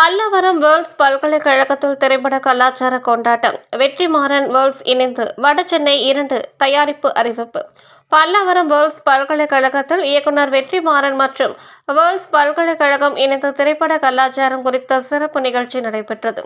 Pallavaram world's பல்கலைக்கழகத்தில் திரைப்பட கலாச்சார கொண்டாட்டம். வெற்றிமாறன் வேர்ல்ட்ஸ் இணைந்து வடசென்னை இரண்டு தயாரிப்பு அறிவிப்பு. பல்லவரம் வேர்ல்ட்ஸ் பல்கலைக்கழகத்தில் இயக்குனர் வெற்றிமாறன் மற்றும் வேர்ல்ட்ஸ் பல்கலைக்கழகம் இணைந்து திரைப்பட கலாச்சாரம் குறித்த சிறப்பு நிகழ்ச்சி நடைபெற்றது.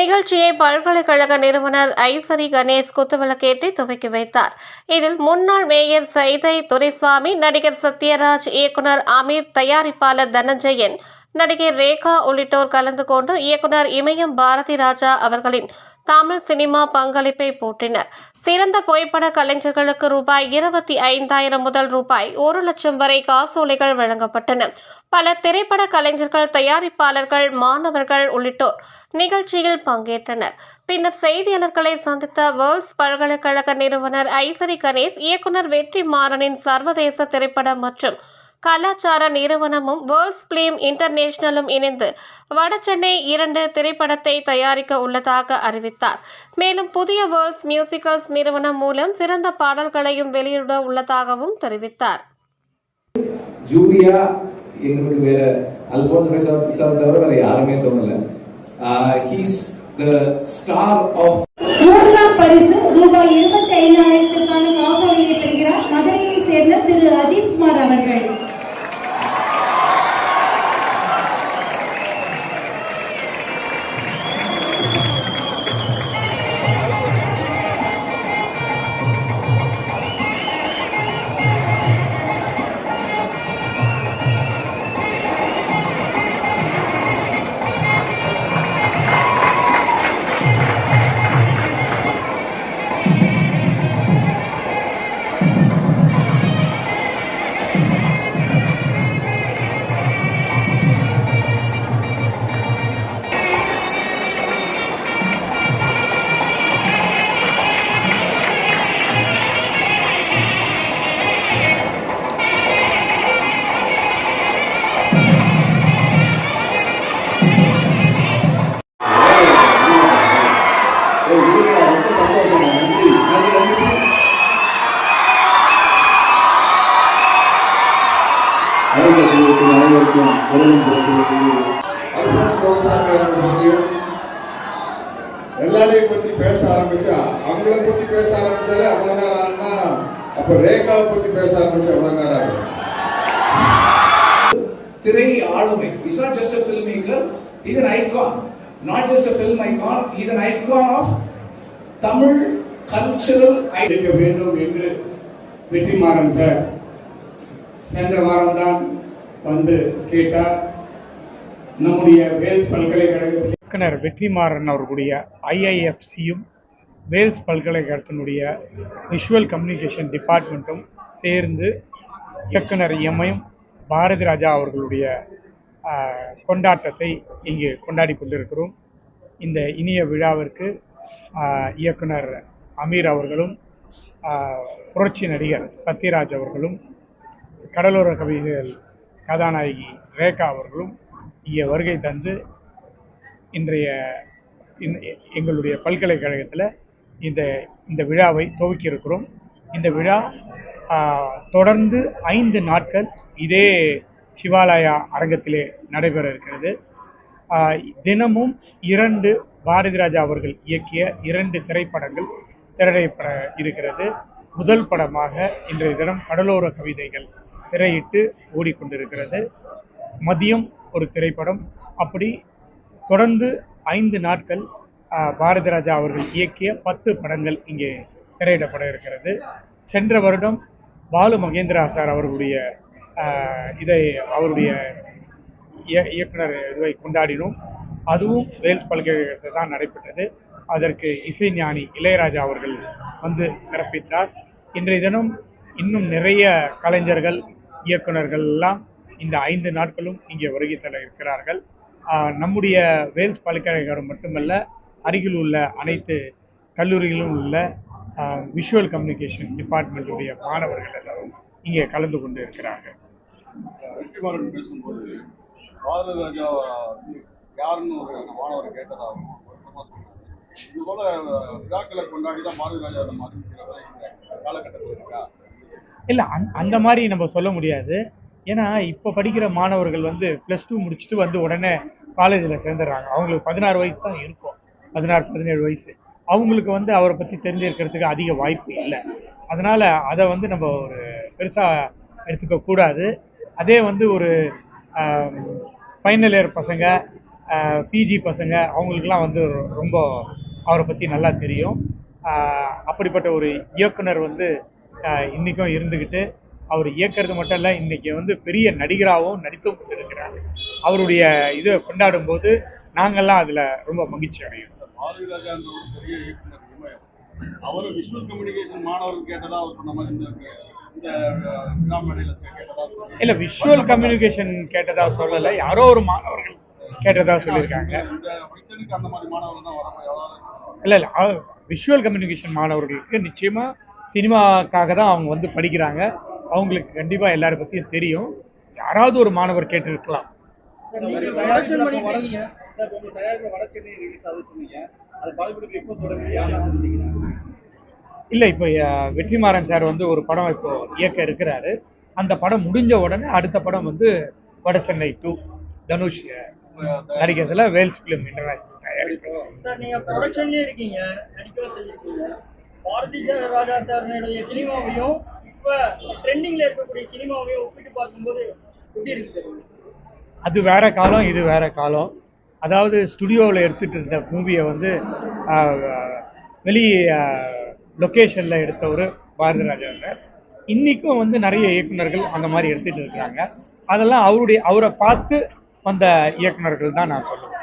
நிகழ்ச்சியை பல்கலைக்கழக நிறுவனர் ஐசரி கணேஷ் குத்துவிளக்கேற்றி துவக்கி வைத்தார். இதில் முன்னாள் மேயர் சைதை துரைசாமி நடிகர் சத்யராஜ் இயக்குனர் அமீர் தயாரிப்பாளர் தனஞ்சயன் நடிகை ரேகா உள்ளிட்டோர் கலந்து கொண்டு இயக்குனர் இமயம் பாரதி ராஜா அவர்களின் தமிழ் சினிமா பங்களிப்பை போற்றினர். சிறந்த புகைப்பட கலைஞர்களுக்கு ரூபாய் இருபத்தி ஐந்தாயிரம் முதல் ரூபாய் ஒரு லட்சம் வரை காசோலைகள் வழங்கப்பட்டன. பல திரைப்பட கலைஞர்கள் தயாரிப்பாளர்கள் மாணவர்கள் உள்ளிட்டோர் நிகழ்ச்சியில் பங்கேற்றனர். பின்னர் செய்தியாளர்களை சந்தித்த வேர்ல்ட்ஸ் பல்கலைக்கழக நிறுவனர் ஐசரி கணேஷ் இயக்குனர் வெற்றி மாறனின் சர்வதேச திரைப்படம் மற்றும் கலாச்சார நிறுவனமும் வேர்ல்ட்ஸ் பிலிம் இன்டர்நேஷனலும் இணைந்து வடசென்னை இரண்டு திரைப்படத்தை தயாரிக்க உள்ளதாக அறிவித்தார். மேலும் புதிய வேர்ல்ட்ஸ் மியூசிக்கல்ஸ் நிறுவனம் மூலம் சிறந்த பாடல்களையும் வெளியிட உள்ளதாகவும் தெரிவித்தார். ஜூலியா எங்களுக்கு வேற அல்போன்ஸ் மெசார் தவிர வேற யாருமே தோணல. ஹீஸ் த ஸ்டார் ஆஃப் ரொம்ப சந்தோஷம் நன்றி அனைவருக்கும் அனைவருக்கும் எல்லாரையும் பத்தி பேச ஆரம்பிச்சா அவங்கள பத்தி பேச ஆரம்பிச்சாலே அவ்வளவு நேரம் ஆனா அப்ப ரேகாவை பத்தி பேச ஆரம்பிச்சா அவ்வளவு நேரம் ஆகும் திரை ஆளுமை is not just a film maker is an icon not just a film icon is an icon of Tamil cultural எடுக்க வேண்டும் என்று வெற்றிமாறன் சார். சென்ற வாரம்தான் வந்து கேட்டார் நம்முடைய வேல்ஸ் பல்கலைக்கழகத்தில் இயக்குனர் வெற்றிமாறன் அவர்களுடைய ஐஐஎஃப்சியும் வேல்ஸ் பல்கலைக்கழகத்தினுடைய விஷுவல் கம்யூனிகேஷன் டிபார்ட்மெண்ட்டும் சேர்ந்து இயக்குனர் எம்ஐயும் பாரதி ராஜா அவர்களுடைய கொண்டாட்டத்தை இங்கு கொண்டாடி கொண்டிருக்கிறோம். இந்த இனிய விழாவிற்கு இயக்குனர் அமீர் அவர்களும் புரட்சி நடிகர் சத்யராஜ் அவர்களும் கடலோர கவிதைகள் கதாநாயகி ரேகா அவர்களும் இங்கே வருகை தந்து இன்றைய எங்களுடைய பல்கலைக்கழகத்தில் இந்த இந்த விழாவை துவக்கியிருக்கிறோம். இந்த விழா தொடர்ந்து ஐந்து நாட்கள் இதே சிவாலயா அரங்கத்திலே நடைபெற இருக்கிறது. தினமும் இரண்டு பாரதி ராஜா அவர்கள் இயக்கிய இரண்டு திரைப்படங்கள் திரையிடப்பட இருக்கிறது. முதல் படமாக இன்றைய தினம் கடலோர கவிதைகள் திரையிட்டு ஓடிக்கொண்டிருக்கிறது. மதியம் ஒரு திரைப்படம். அப்படி தொடர்ந்து ஐந்து நாட்கள் பாரதி ராஜா அவர்கள் இயக்கிய பத்து படங்கள் இங்கே திரையிடப்பட இருக்கிறது. சென்ற வருடம் பாலு மகேந்திரா சார் அவர்களுடைய இதை அவருடைய இய- இயக்குனர் இதுவை கொண்டாடினோம். அதுவும் வேல்ஸ் பல்கலைக்கழகத்தில் தான் நடைபெற்றது. அதற்கு இசைஞானி இளையராஜா அவர்கள் வந்து சிறப்பித்தார். இன்றைய தினம் இன்னும் நிறைய கலைஞர்கள் இயக்குனர்கள் எல்லாம் இந்த ஐந்து நாட்களும் இங்கே வருகை தர இருக்கிறார்கள். நம்முடைய வேல்ஸ் பல்கலைக்கழகம் மட்டுமல்ல அருகில் உள்ள அனைத்து கல்லூரிகளிலும் உள்ள விஷுவல் கம்யூனிகேஷன் டிபார்ட்மெண்ட்டுடைய மாணவர்கள் எல்லாரும் இங்கே கலந்து கொண்டு இருக்கிறார்கள். வெற்றிமாறன் பேசும்போது பாரத ராஜா யாருன்னு ஒரு மாணவர் கேட்டதாகவும் இது போல விழாக்களை கொண்டாடி தான் பாரத ராஜா நம்ம அறிவிக்கிறதா இந்த காலகட்டத்தில் இருக்கா? இல்லை அந் அந்த மாதிரி நம்ம சொல்ல முடியாது. ஏன்னா இப்போ படிக்கிற மாணவர்கள் வந்து ப்ளஸ் டூ முடிச்சுட்டு வந்து உடனே காலேஜில் சேர்ந்துடுறாங்க. அவங்களுக்கு பதினாறு வயசு தான் இருக்கும். பதினாறு பதினேழு வயசு. அவங்களுக்கு வந்து அவரை பற்றி தெரிஞ்சிருக்கிறதுக்கு அதிக வாய்ப்பு இல்லை. அதனால் அதை வந்து நம்ம ஒரு பெருசாக எடுத்துக்க கூடாது அதே வந்து ஒரு ஃபைனல் இயர் பசங்க பிஜி பசங்க அவங்களுக்குலாம் வந்து ரொம்ப அவரை பற்றி நல்லா தெரியும். அப்படிப்பட்ட ஒரு இயக்குனர் வந்து இன்றைக்கும் இருந்துக்கிட்டு அவர் இயக்கிறது மட்டும் இல்லை இன்றைக்கி வந்து பெரிய நடிகராகவும் நடித்தும் கொண்டிருக்கிறார். அவருடைய இதை கொண்டாடும் போது நாங்கள்லாம் அதில் ரொம்ப மகிழ்ச்சி அடையும் பாரதி அவர் விஷுவல் கம்யூனிகேஷன் மாணவர்கள் கேட்டதாக அவர் சொன்ன மாதிரி இல்லை விஷுவல் கம்யூனிகேஷன் கேட்டதா சொல்லலை. யாரோ ஒரு மாணவர்கள் கேட்டதா சொல்லியிருக்காங்க. இல்லை இல்லை விஷுவல் கம்யூனிகேஷன் மாணவர்களுக்கு நிச்சயமாக சினிமாக்காக தான் அவங்க வந்து படிக்கிறாங்க. அவங்களுக்கு கண்டிப்பாக எல்லாரை பற்றியும் தெரியும். யாராவது ஒரு மாணவர் கேட்டிருக்கலாம். இல்லை இப்போ வெற்றிமாறன் சார் வந்து ஒரு படம் இப்போ இயக்க இருக்கிறாரு. அந்த படம் முடிஞ்ச உடனே அடுத்த படம் வந்து வட சென்னை டூ தனுஷ் நடிக்கிறதுல வேல்ஸ் ஃபிலிம் இன்டர்நேஷனல் தயாரிப்பு. பாரதி ராஜா சாருடைய சினிமாவையும் இப்ப ட்ரெண்டிங்ல இருக்கக்கூடிய சினிமாவையும் ஒப்பிட்டு பார்க்கும்போது எப்படி இருக்கு சார்? அது வேற காலம் இது வேற காலம். அதாவது ஸ்டுடியோவில் எடுத்துட்டு இருந்த மூவியை வந்து ஆஹ், வெளி லொக்கேஷனில் எடுத்தவர் பாரதி ராஜா சார் இன்றைக்கும் வந்து நிறைய இயக்குனர்கள் அந்த மாதிரி எடுத்துட்டு இருக்காங்க. அதெல்லாம் அவருடைய அவரை பார்த்து வந்த இயக்குனர்கள் தான் நான் சொல்லுவேன்.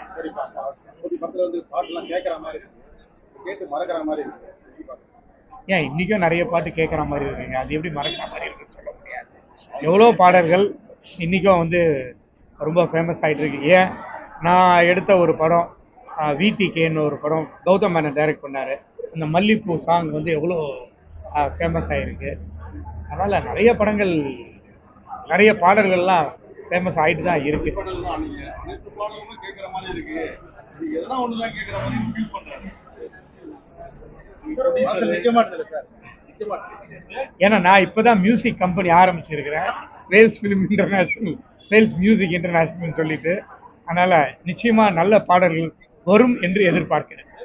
ஏன் இன்றைக்கும் நிறைய பாட்டு கேட்குற மாதிரி இருக்குங்க. அது எப்படி மறக்கிற மாதிரி இருக்குன்னு சொல்ல முடியாது. எவ்வளோ பாடல்கள் இன்றைக்கும் வந்து ரொம்ப ஃபேமஸ் ஆகிட்டு இருக்கு. ஏன் நான் எடுத்த ஒரு படம் விடிகேன்னு ஒரு படம் கௌதம் மேனன் டைரக்ட் பண்ணார். அந்த மல்லிப்பூ சாங் வந்து எவ்வளோ ஃபேமஸ் ஆகிருக்கு அதனால் நிறைய படங்கள் நிறைய பாடல்கள்லாம் ஃபேமஸ் ஆகிட்டு தான் இருக்குது இருக்கு. ஏன்னா நான் இப்போ தான் music company ஆரம்பிச்சிருக்கிறேன் Vels film international Vels music இன்டர்நேஷ்னல்னு சொல்லிட்டு. அதனால் நிச்சயமாக நல்ல பாடல்கள் வரும் என்று எதிர்பார்க்கிறேன்.